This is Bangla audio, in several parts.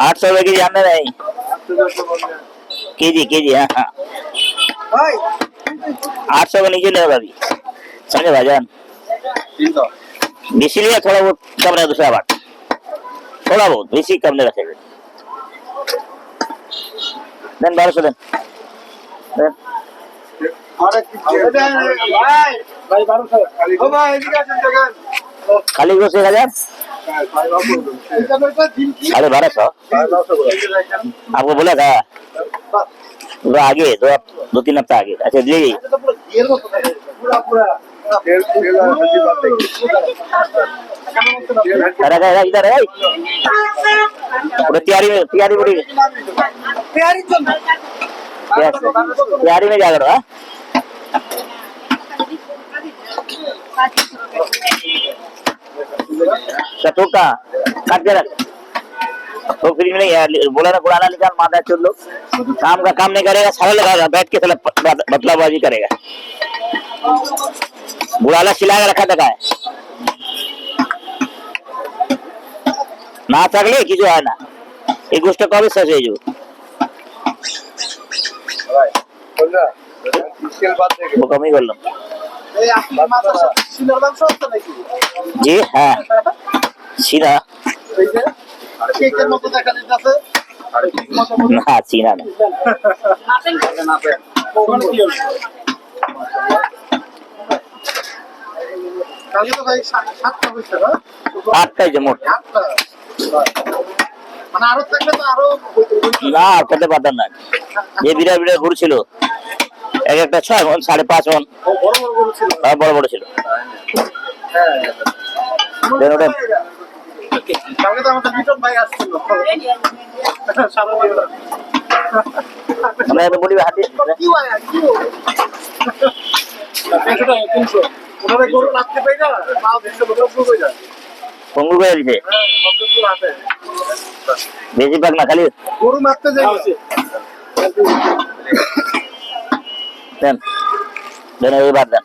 আটশো রুপয়ে কেজি আপনার ভাই কেজি কেজি হ্যাঁ আটশো রুপয়ে নিচে নেবে ভাবি। সাড়ে ভাজান বেশি নিয়ে থোড়া বহুত কম নেবে দুশো আবার? থোড়া বহুত বেশি কম নেবে খেয়ে দেন। বারোশো। দেন খালি গোসে হাজার देन देन खाली गोश्त एक हजार साढ़े बारह सौ आपको बोला था वो आगे दो दो तीन हफ्ता आगे अच्छा जी अरे अरे अरे, इधर है पूरा तैयारी में तैयारी पूरी तैयारी में जा करो हाँ सतू का काट के रख तो फ्री में नहीं है बोला ना पुराना निकाल माता चुन लो काम का काम नहीं करेगा सारा लगाएगा बैठ के साला बतलाबाजी करेगा बुढ़ाला सिला के रखा था है ना चांगले की जो आहे ना एक गोष्ट सच आहे जो वो कमी करलो হ্যাঁ। না না। আটটাই যে মোট। মানে না পারতাম না। যে বিড়া বিড়া গরু ছিল এক একটা ছয় সাড়ে পাঁচ মন। বড় বড় ছিল বড় ছিল। দেন ওটা। কালকে তো আমাদের মিটন ভাই আসছিল। আমরা বলি হাতে। কি হয় কি হয়? তিনশো টাকা, গরু রাখতে পাই না? মাল শুরু হয়ে যায়। পঙ্গু করে হ্যাঁ। বেশি পাক না খালি গরু মারতে যাই। দেন। দেন এবার দেন।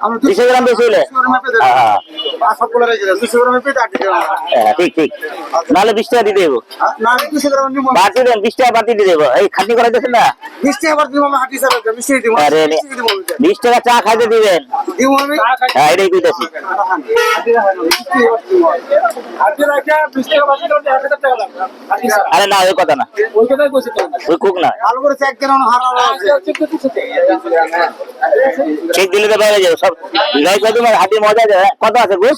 আমরা দুইশো গ্রাম বেশি হলে হ্যাঁ হ্যাঁ। দুশো গ্রাম হ্যাঁ, ঠিক ঠিক। নাহলে বিশ টাকা দিয়ে দেবো দুশো বাড়তি দেন বিশ টাকা বাড়তি দিয়ে দেবো। এই খাটনি করে দিয়েছেন না? বিশ টাকা চা খাইতে দিবেন। হ্যাঁ এটাই ছাড়া আরে না ওই কথা না। ওই কুক না। চেক দিলে তো বাইরে যাব। গাই কত হাতি মজা যায় কত আছে ঘুষ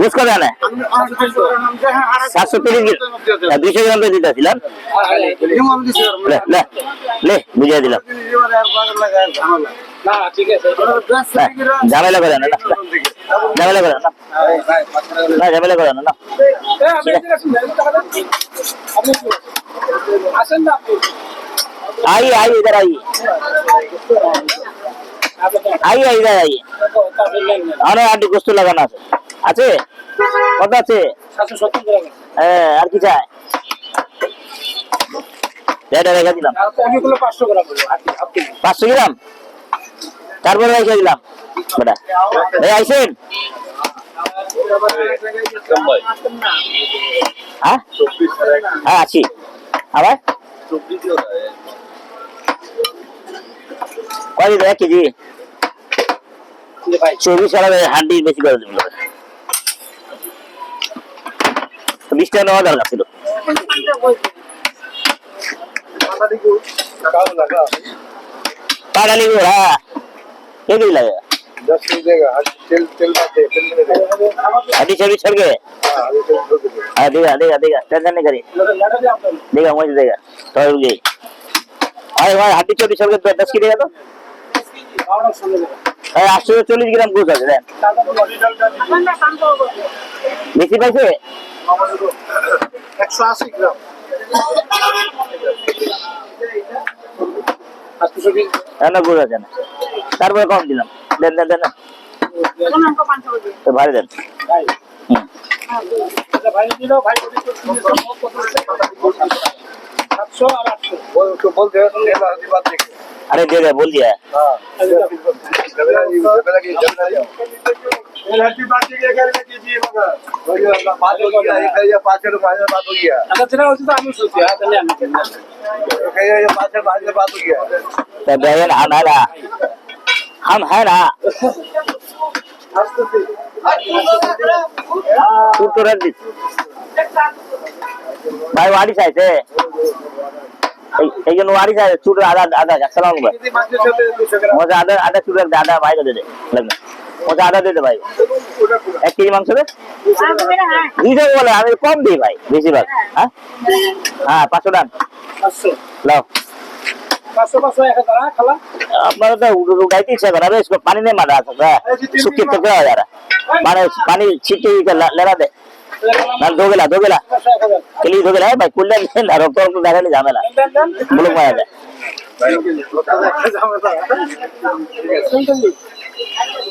ঘুষ কত আনে সাতশো তিরিশ দুইশো গ্রাম তো দিতেছিলাম লে লে লে বুঝিয়ে দিলাম না ঠিক আছে না, ঝামেলা করে না না, ঝামেলা করে না না ঝামেলা করে না না আসেন না আপনি आइए आइए इधर आइए আরে আটি গোস্ত লাগানো আছে। আছে? কত আছে? হ্যাঁ আর কি চাই? রেখে দিলাম। পাঁচশো গ্রাম? তারপরে রেখে দিলাম। বেটা। আইসেন? হ্যাঁ? হ্যাঁ? আছি। আবার? কয় দিদি এক কেজি? ভাই চব্বিশ সালে হান্ডি বেশি করে দিল বিশ টাকা নেওয়া দরকার ছিল पागल ही हो रहा ये नहीं लगेगा दस मिल देगा तेल तेल बात है तेल में देगा अभी छवि छोड़ के हाँ अभी तेल छोड़ दे हाँ देगा देगा देगा टेंशन नहीं करिए देगा मुझे देगा तो रुक गई और वहाँ हाथी छोटी छोड़ के दस की देगा तो হ্যাঁ আটশো চল্লিশ গ্রাম গোস আছে দেন বেশি পাইছে? একশো আশি গ্রাম না গোস আছে না। তারপরে কম দিলাম। দেন দেন ভালো দেন। ভাই দিল ভাই अरे दे दे, बोल दिया। तो है हम है ना। हम है ना। तू तो रख भाई, वाली साइड है এই জন্য ওয়ারি যায় চুট আদা আদা সালাম ভাই। মজা আদা আদা চুট আদা ভাই দে দে মজা আদা দে দে ভাই। এক কেজি মাংস দে দুইশো বলে, আমি কম দিই ভাই, বেশিরভাগ হ্যাঁ? হ্যাঁ পাঁচশো দাম লাও পানি নেই মারা আছে হ্যাঁ। মানে পানি ছিটে দেয়। ನಾನು ಹೋಗಿಲ್ಲ ಹೋಗಿಲ್ಲ ಕಲಿಗೆ ಹೋಗಿಲ್ಲ ಬಾಯ್ ಕುಲ್ಲ ರೊಕ್ಕ ರೊಕ್ಕ ದಾರಲ್ಲಿ ಜಾಮೇಲ ಮುಳುಗ್ ಮಾಡ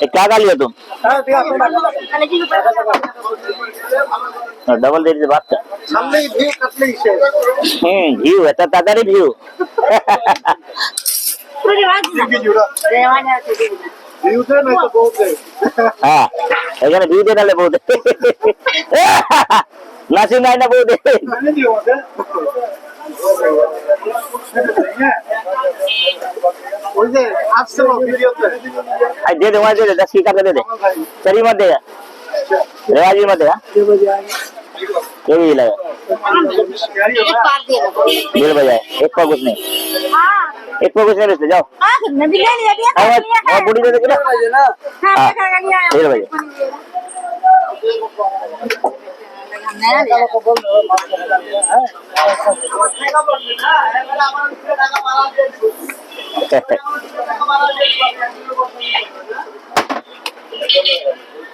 क्या खा लिया तुम डबल दे दी बात हम्म घी है तो तादारी घी हाँ ভিউতে নাই তো বহুত হ্যাঁ এখানে ভিউ দিয়ে তাহলে বৌদে নাসিম নাই না বৌদে মানে দিও ওটা ওই যে আসছে না ভিডিওতে आज दे दे वहाँ दे दे दस की का दे दे चरी मत देगा रेवाजी मत देगा ये भी लगा बिल बजाए एक पर कुछ नहीं। एक पर कुछ नहीं बेचते जाओ। और बूढ़ी दे देगी ना। हाँ बिल बजाए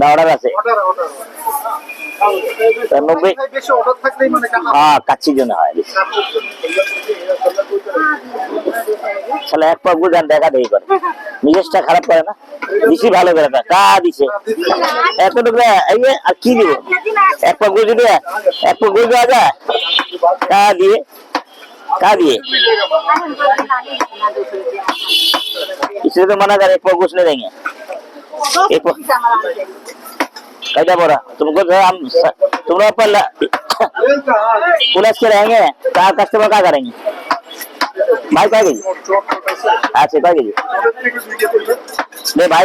দাওড়ার আছে তো নব্বই বেশি অর্ডার থাকলেই মানে কাটা হ্যাঁ কাচ্ছির জন্য হয় বেশি। শালা এক পা গুজান দেখা দেখি করে নিজেরটা খারাপ করে না বেশি ভালো করে না কা দিছে এতটুকু এই যে, আর কি দিব এক পা গুজ দিয়ে এক পা গুজ দেওয়া যায় কা দিয়ে কা দিয়ে इसलिए तो मना कर एक पा घुसने देंगे कैसा बोरा तुमको जो हम तुम लोग पर पुलिस के रहेंगे क्या कस्टमर क्या करेंगे। भाई, क्या कीजिए अच्छा क्या कीजिए नहीं, भाई।